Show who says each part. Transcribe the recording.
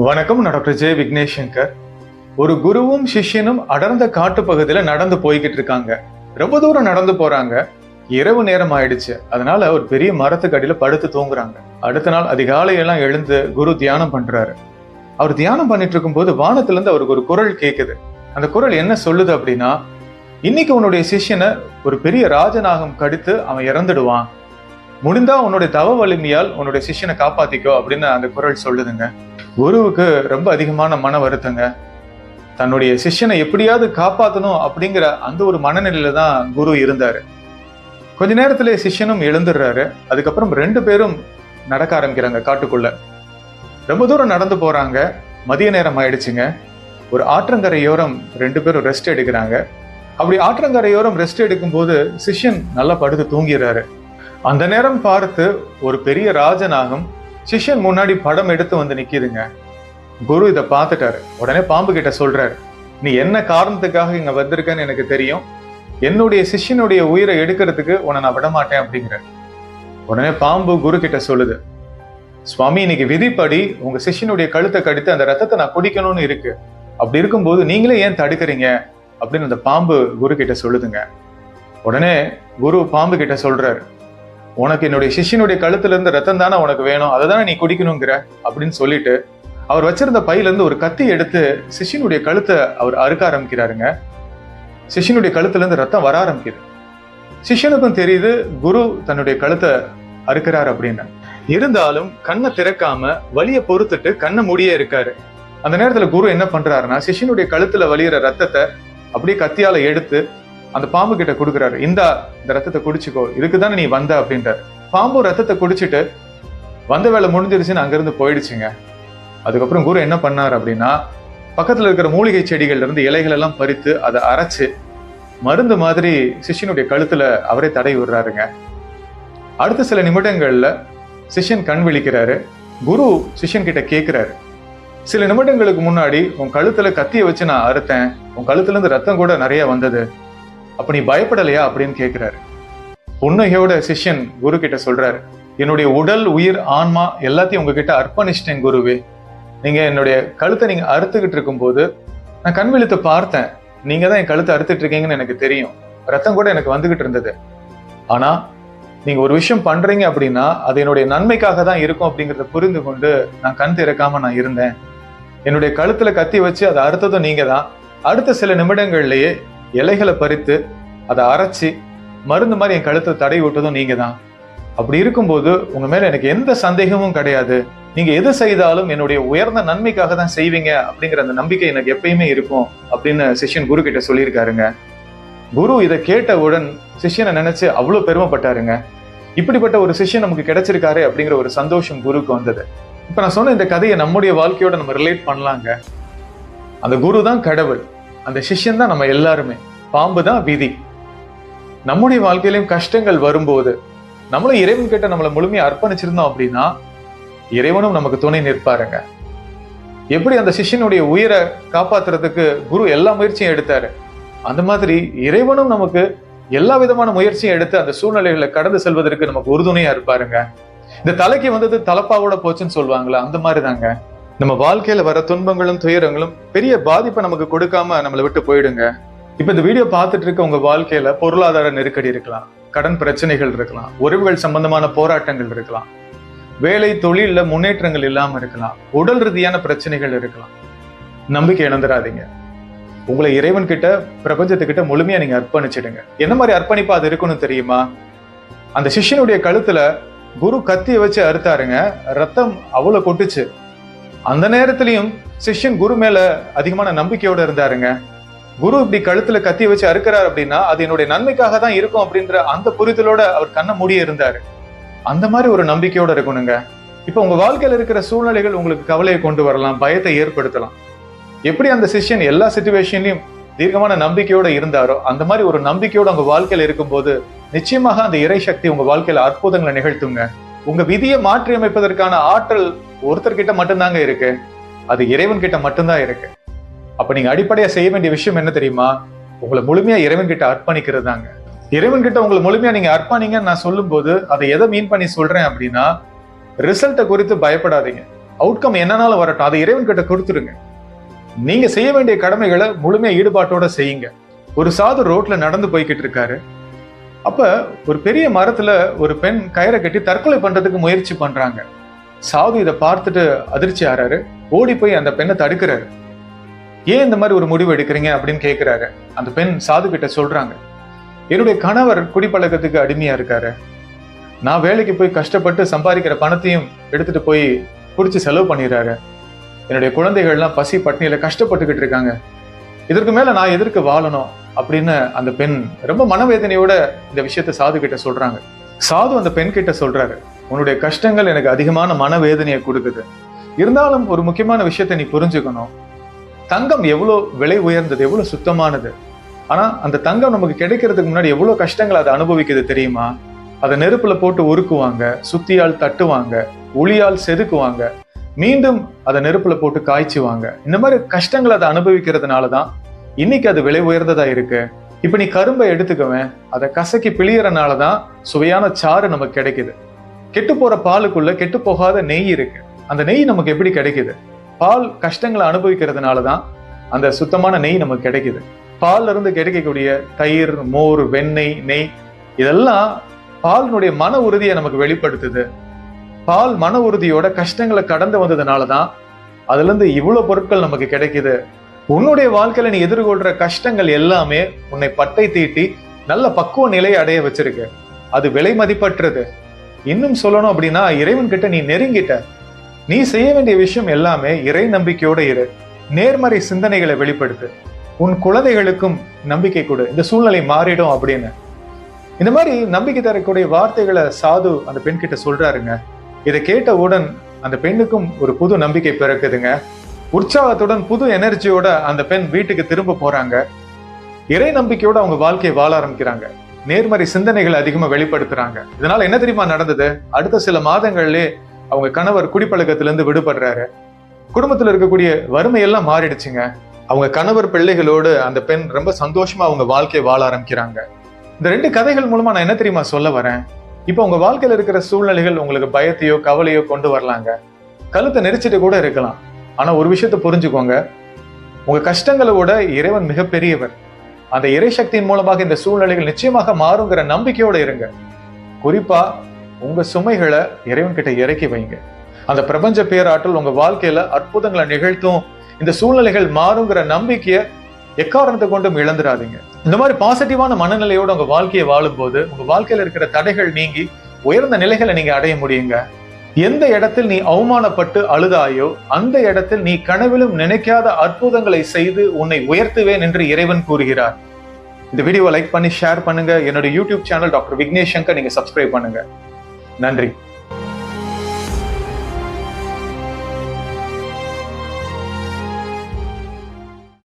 Speaker 1: வணக்கம் நான் டாக்டர் ஜெய விக்னேஷ் சங்கர் ஒரு குருவும் சிஷ்யனும் அடர்ந்த காட்டு பகுதியில நடந்து போய்கிட்டு இருக்காங்க. ரொம்ப தூரம் நடந்து போறாங்க. இரவு நேரம் ஆயிடுச்சு. அதனால ஒரு பெரிய மரத்துக்கு அடியில படுத்து தூங்குறாங்க. அடுத்த நாள் அதிகாலையெல்லாம் எழுந்து குரு தியானம் பண்றாரு. அவர் தியானம் பண்ணிட்டு இருக்கும்போது வானத்துல இருந்து அவருக்கு ஒரு குரல் கேட்குது அந்த குரல் என்ன சொல்லுது அப்படின்னா இன்னைக்கு உன்னுடைய சிஷ்யனை ஒரு பெரிய ராஜநாகம் கடித்து அவன் இறந்துடுவான். முடிந்தா உன்னுடைய தவ வலிமையால் உன்னுடைய சிஷ்யனை காப்பாத்திக்கோ அப்படின்னு அந்த குரல் சொல்லுதுங்க. குருவுக்கு ரொம்ப அதிகமான மன வருத்தங்க. தன்னுடைய சிஷ்யனை எப்படியாவது காப்பாற்றணும் அப்படிங்கிற அந்த ஒரு மனநிலையில தான் குரு இருந்தாரு. கொஞ்ச நேரத்திலே சிஷ்யனும் எழுந்துடுறாரு அதுக்கப்புறம் ரெண்டு பேரும் நடக்க ஆரம்பிக்கிறாங்க காட்டுக்குள்ள. ரொம்ப தூரம் நடந்து போறாங்க. மதிய நேரம் ஆயிடுச்சுங்க. ஒரு ஆற்றங்கரையோரம் ரெண்டு பேரும் ரெஸ்ட் எடுக்கிறாங்க. அப்படி ஆற்றங்கரையோரம் ரெஸ்ட் எடுக்கும்போது சிஷ்யன் நல்லா படுத்து தூங்கிடுறாரு. அந்த நேரம் பார்த்து ஒரு பெரிய ராஜநாகம் சிஷ்யன் முன்னாடி படம் எடுத்து வந்து நிற்கிதுங்க குரு இதை பார்த்துட்டாரு. உடனே பாம்பு கிட்ட சொல்றாரு நீ என்ன காரணத்துக்காக இங்க வந்திருக்கன்னு எனக்கு தெரியும். என்னுடைய சிஷ்யனுடைய உயிரை எடுக்கிறதுக்கு உன்னை நான் விட மாட்டேன் அப்படிங்கிற உடனே பாம்பு குரு கிட்ட சொல்லுது சுவாமி இன்னைக்கு விதிப்படி உங்க சிஷ்யனுடைய கழுத்தை கடித்து அந்த ரத்தத்தை நான் குடிக்கணும்னு இருக்கு. அப்படி இருக்கும்போது நீங்களே ஏன் தடுக்கிறீங்க? அப்படின்னு அந்த பாம்பு குரு கிட்ட சொல்லுதுங்க. உடனே குரு பாம்பு கிட்ட சொல்றாரு உனக்கு என்னுடைய சிஷ்யனுடைய கழுத்துலேருந்து ரத்தம் தானே உனக்கு வேணும்? அதை தானே நீ குடிக்கணுங்கிற? அப்படின்னு சொல்லிட்டு அவர் வச்சிருந்த பையிலேருந்து ஒரு கத்தி எடுத்து சிஷ்யனுடைய கழுத்தை அவர் அறுக்க ஆரம்பிக்கிறாருங்க. சிஷ்யனுடைய கழுத்துலேருந்து ரத்தம் வர ஆரம்பிக்குது. சிஷ்யனுக்கும் தெரியுது குரு தன்னுடைய கழுத்தை அறுக்கிறார் அப்படின்னு. இருந்தாலும் கண்ணை திறக்காம வலியை பொறுத்துட்டு கண்ணை மூடியே இருக்காரு. அந்த நேரத்துல குரு என்ன பண்றாருன்னா சிஷ்யனுடைய கழுத்துல வலியிற ரத்தத்தை அப்படியே கத்தியால எடுத்து அந்த பாம்பு கிட்ட கொடுக்குறாரு இந்தா இந்த ரத்தத்தை குடிச்சுக்கோ. இதுக்குதானே நீ வந்த? அப்படின்றாரு பாம்பு ரத்தத்தை குடிச்சிட்டு வந்த வேலை முடிஞ்சிருச்சுன்னு அங்கிருந்து போயிடுச்சுங்க. அதுக்கப்புறம் குரு என்ன பண்ணார் அப்படின்னா பக்கத்துல இருக்கிற மூலிகை செடிகள்ல இருந்து இலைகள் எல்லாம் பறித்து அதை அரைச்சு மருந்து மாதிரி சிஷ்யனுடைய கழுத்துல அவரே தடை விடுறாருங்க. அடுத்த சில நிமிடங்கள்ல சிஷ்யன் கண் விழிக்கிறாரு. குரு சிஷ்யன் கிட்ட கேட்கிறாரு சில நிமிடங்களுக்கு முன்னாடி உன் கழுத்துல கத்திய வச்சு நான் அறுத்தேன். உன் கழுத்துல இருந்து ரத்தம் கூட நிறைய வந்தது. அப்ப நீ பயப்படலையா அப்படின்னு கேட்கிறாரு புன்னகையோட சிஷ்யன் குரு கிட்ட சொல்றாரு என்னுடைய உடல் உயிர் ஆன்மா எல்லாத்தையும் உங்ககிட்ட அர்ப்பணிச்சிட்டேன் குருவே. நீங்க என்னுடைய கழுத்தை நீங்க அறுத்துக்கிட்டு இருக்கும்போது நான் கண் விழித்து பார்த்தேன். நீங்க தான் என் கழுத்தை அறுத்துட்டு இருக்கீங்கன்னு எனக்கு தெரியும். ரத்தம் கூட எனக்கு வந்துகிட்டு இருந்தது. ஆனா நீங்க ஒரு விஷயம் பண்றீங்க அப்படின்னா அது என்னுடைய நன்மைக்காக தான் இருக்கும் அப்படிங்கறத புரிந்து கொண்டு நான் கண் திறக்காம நான் இருந்தேன். என்னுடைய கழுத்துல கத்தி வச்சு அதை அறுத்ததும் நீங்க தான். அடுத்த சில நிமிடங்கள்லயே இலைகளை பறித்து அதை அரைச்சி மருந்து மாதிரி என் கழுத்தை தடை விட்டதும் நீங்க தான் அப்படி இருக்கும்போது உங்க மேல எனக்கு எந்த சந்தேகமும் கிடையாது. நீங்க எது செய்தாலும் என்னுடைய உயர்ந்த நன்மைக்காக தான் செய்வீங்க அப்படிங்கிற அந்த நம்பிக்கை எனக்கு எப்பயுமே இருக்கும் அப்படின்னு சிஷ்யன் குரு கிட்ட சொல்லியிருக்காருங்க. குரு இதை கேட்டவுடன் சிஷ்யனை நினைச்சு அவ்வளோ பெருமைப்பட்டாருங்க. இப்படிப்பட்ட ஒரு சிஷ்யன் நமக்கு கிடைச்சிருக்காரு அப்படிங்கிற ஒரு சந்தோஷம் குருக்கு வந்தது. இப்போ நான் சொன்ன இந்த கதையை நம்முடைய வாழ்க்கையோட நம்ம ரிலேட் பண்ணலாங்க. அந்த குரு தான் கடவுள். அந்த சிஷ்யன் தான் நம்ம எல்லாருமே. பாம்பு தான் விதி. நம்முடைய வாழ்க்கையிலும் கஷ்டங்கள் வரும்போது நம்மளும் இறைவன் கிட்ட நம்மளை முழுமையா அர்ப்பணிச்சிருந்தோம் அப்படின்னா இறைவனும் நமக்கு துணை நிற்பாருங்க. எப்படி அந்த சிஷ்யனுடைய உயிரை காப்பாத்துறதுக்கு குரு எல்லா முயற்சியும் எடுத்தாரு? அந்த மாதிரி இறைவனும் நமக்கு எல்லா விதமான முயற்சியும் எடுத்து அந்த சூழ்நிலைகளை கடந்து செல்வதற்கு நமக்கு உறுதுணையா இருப்பாருங்க. இந்த தலைக்கு வந்தது தலப்பாவோட போச்சுன்னு சொல்லுவாங்களா அந்த மாதிரி தாங்க நம்ம வாழ்க்கையில வர துன்பங்களும் துயரங்களும் பெரிய பாதிப்பை நமக்கு கொடுக்காம நம்மளை விட்டு போயிடுங்க. இப்ப இந்த வீடியோ பார்த்துட்டு இருக்க உங்க வாழ்க்கையில பொருளாதார நெருக்கடி இருக்கலாம் கடன் பிரச்சனைகள் இருக்கலாம் உறவுகள் சம்பந்தமான போராட்டங்கள் இருக்கலாம் வேலை தொழில முன்னேற்றங்கள் இல்லாம இருக்கலாம் உடல் ரீதியான பிரச்சனைகள் இருக்கலாம். நம்பிக்கை இழந்துடாதீங்க. உங்களை இறைவன் கிட்ட பிரபஞ்சத்துக்கிட்ட முழுமையா நீங்க அர்ப்பணிச்சிடுங்க. என்ன மாதிரி அர்ப்பணிப்பா அது இருக்கணும் தெரியுமா? அந்த சிஷ்யனுடைய கழுத்துல குரு கத்தியை வச்சு அறுத்தாருங்க. ரத்தம் அவ்வளவு கொட்டுச்சு. அந்த நேரத்திலையும் சிஷ்யன் குரு மேல அதிகமான நம்பிக்கையோட இருந்தாருங்க. குரு இப்படி கழுத்துல கத்தி வச்சு அறுக்கிறார் அப்படின்னா அது என்னுடைய நன்மைக்காக தான் இருக்கும் அப்படின்ற அந்த புரிதலோட அவர் கண்ணை மூடியே இருந்தாரு. அந்த மாதிரி ஒரு நம்பிக்கையோட இருக்கணுங்க. இப்ப உங்க வாழ்க்கையில இருக்கிற சூழ்நிலைகள் உங்களுக்கு கவலையை கொண்டு வரலாம் பயத்தை ஏற்படுத்தலாம். எப்படி அந்த சிஷ்யன் எல்லா சுச்சுவேஷன்லயும் தீர்க்கமான நம்பிக்கையோட இருந்தாரோ அந்த மாதிரி ஒரு நம்பிக்கையோட உங்க வாழ்க்கையில இருக்கும்போது நிச்சயமாக அந்த இறை சக்தி உங்க வாழ்க்கையில அற்புதங்களை நிகழ்த்துங்க. உங்க விதியை மாற்றி அமைப்பதற்கான ஆற்றல் ஒருத்தர்கிட்ட மட்டும்தாங்க இருக்கு. அது இறைவன் கிட்ட மட்டும்தான் இருக்கு. அப்ப நீங்க அடிப்படையா செய்ய வேண்டிய விஷயம் என்ன தெரியுமா? உங்களை முழுமையா இறைவன் கிட்ட அர்ப்பணிக்கிறது தாங்க இறைவன் கிட்ட உங்களை முழுமையா நீங்க அர்ப்பணிங்கன்னு நான் சொல்லும்போது அதை எதை மீன் பண்ணி சொல்றேன் அப்படின்னா ரிசல்ட்டை குறித்து பயப்படாதீங்க. அவுட்கம் என்னனாலும் வரட்டும். அதை இறைவன் கிட்ட கொடுத்துருங்க நீங்க செய்ய வேண்டிய கடமைகளை முழுமையா ஈடுபாட்டோட செய்யுங்க. ஒரு சாது ரோட்ல நடந்து போய்கிட்டு இருக்காரு. அப்ப ஒரு பெரிய மரத்துல ஒரு பெண் கயிறை கட்டி தற்கொலை பண்றதுக்கு முயற்சி பண்றாங்க. சாது இதை பார்த்துட்டு அதிர்ச்சி ஆறாரு. ஓடி போய் அந்த பெண்ணை தடுக்கிறாரு. ஏன் இந்த மாதிரி ஒரு முடிவு எடுக்கிறீங்க அப்படின்னு கேட்கிறாரு அந்த பெண் சாது கிட்ட சொல்றாங்க. என்னுடைய கணவர் குடிப்பழக்கத்துக்கு அடிமையா இருக்காரு. நான் வேலைக்கு போய் கஷ்டப்பட்டு சம்பாதிக்கிற பணத்தையும் எடுத்துட்டு போய் குடிச்சு செலவு பண்ணிடுறாரு. என்னுடைய குழந்தைகள்லாம் பசி பட்னியில கஷ்டப்பட்டுக்கிட்டு இருக்காங்க. இதற்கு மேல நான் எதற்கு வாழணும்? அப்படின்னு அந்த பெண் ரொம்ப மனவேதனையோட இந்த விஷயத்த சாது கிட்ட சொல்றாங்க. சாது அந்த பெண் கிட்ட சொல்றாரு உன்னுடைய கஷ்டங்கள் எனக்கு அதிகமான மனவேதனையை கொடுக்குது. இருந்தாலும் ஒரு முக்கியமான விஷயத்த நீ புரிஞ்சுக்கணும். தங்கம் எவ்வளோ விலை உயர்ந்தது எவ்வளவு சுத்தமானது? ஆனா அந்த தங்கம் நமக்கு கிடைக்கிறதுக்கு முன்னாடி எவ்வளவு கஷ்டங்கள் அதை அனுபவிக்குது தெரியுமா? அதை நெருப்புல போட்டு உருக்குவாங்க சுத்தியால் தட்டுவாங்க உளியால் செதுக்குவாங்க. மீண்டும் அதை நெருப்புல போட்டு காய்ச்சுவாங்க. இந்த மாதிரி கஷ்டங்கள் அதை அனுபவிக்கிறதுனால தான் இன்னைக்கு அது விலை உயர்ந்ததா இருக்கு? இப்ப நீ கரும்பை எடுத்துக்கவேன் அதை கசக்கி பிழியறனால தான் சுவையான சாறு நமக்கு கிடைக்குது. கெட்டு போற பாலுக்குள்ள கெட்டு போகாத நெய் இருக்கு. அந்த நெய் நமக்கு எப்படி கிடைக்குது? பால் கஷ்டங்களை அனுபவிக்கிறதுனால தான் அந்த சுத்தமான நெய் நமக்கு கிடைக்குது. பால்ல இருந்து கிடைக்கக்கூடிய தயிர் மோர் வெண்ணெய் நெய் இதெல்லாம் பாலினுடைய மன உறுதியை நமக்கு வெளிப்படுத்துது. பால் மன உறுதியோட கஷ்டங்களை கடந்து வந்ததுனால தான் அதுல இருந்து இவ்வளவு பொருட்கள் நமக்கு கிடைக்குது. உன்னுடைய வாழ்க்கையில நீ எதிர்கொள்ற கஷ்டங்கள் எல்லாமே உன்னை பட்டை தீட்டி நல்ல பக்குவ நிலையை அடைய வச்சிருக்கு. அது விலை மதிப்பற்றது. இன்னும் சொல்லணும் அப்படின்னா இறைவன் கிட்ட நீ நெருங்கிட்ட. நீ செய்ய வேண்டிய விஷயம் எல்லாமே இறை நம்பிக்கையோட இரு. நேர்மறை சிந்தனைகளை வெளிப்படுத்து. உன் குழந்தைகளுக்கும் நம்பிக்கை கொடு. இந்த சூழ்நிலை மாறிடும் அப்படின்னு. இந்த மாதிரி நம்பிக்கை தரக்கூடிய வார்த்தைகளை சாது அந்த பெண் கிட்ட சொல்றாருங்க. இதை கேட்டவுடன் அந்த பெண்ணுக்கும் ஒரு புது நம்பிக்கை பிறக்குதுங்க. உற்சாகத்துடன் புது எனர்ஜியோட அந்த பெண் வீட்டுக்கு திரும்ப போறாங்க. இறை நம்பிக்கையோட அவங்க வாழ்க்கையை வாழ ஆரம்பிக்கிறாங்க. நேர்மறை சிந்தனைகளை அதிகமா வெளிப்படுத்துறாங்க. இதனால என்ன தெரியுமா நடந்தது? அடுத்த சில மாதங்கள்லே அவங்க கணவர் குடிப்பழக்கத்திலிருந்து விடுபடுறாரு. குடும்பத்துல இருக்கக்கூடிய வறுமையெல்லாம் மாறிடுச்சுங்க. அவங்க கணவர் பிள்ளைகளோடு அந்த பெண் ரொம்ப சந்தோஷமா அவங்க வாழ்க்கையை வாழ ஆரம்பிக்கிறாங்க. இந்த ரெண்டு கதைகள் மூலமா நான் என்ன தெரியுமா சொல்ல வரேன்? இப்போ உங்க வாழ்க்கையில இருக்கிற சூழ்நிலைகள் உங்களுக்கு பயத்தையோ கவலையோ கொண்டு வரலாங்க. கழுத்தை நெரிச்சிட்டு கூட இருக்கலாம். ஆனா ஒரு விஷயத்த புரிஞ்சுக்கோங்க. உங்க கஷ்டங்களோட இறைவன் மிகப்பெரியவர். அந்த இறை சக்தியின் மூலமாக இந்த சூழ்நிலைகள் நிச்சயமாக மாறுங்கிற நம்பிக்கையோட இருங்க. குறிப்பா உங்க சுமைகளை இறைவன் கிட்ட இறக்கி வைங்க. அந்த பிரபஞ்ச பேராற்றல் உங்க வாழ்க்கையில அற்புதங்களை நிகழ்த்தும். இந்த சூழ்நிலைகள் மாறுங்கிற நம்பிக்கையை எக்காரணத்தை கொண்டும் இழந்துடாதீங்க. இந்த மாதிரி பாசிட்டிவான மனநிலையோட உங்க வாழ்க்கையை வாழும்போது உங்க வாழ்க்கையில இருக்கிற தடைகள் நீங்கி உயர்ந்த நிலைகளை நீங்க அடைய முடியுங்க. எந்த இடத்தில் நீ அவமானப்பட்டு அழுதாயோ அந்த இடத்தில் நீ கனவிலும் நினைக்காத அற்புதங்களை செய்து உன்னை உயர்த்துவேன் என்று இறைவன் கூறுகிறார். இந்த வீடியோ லைக் பண்ணி ஷேர் பண்ணுங்க. என்னோட YouTube channel doctor Vignesh Shankar நீங்க சப்ஸ்கிரைப் பண்ணுங்க. நன்றி.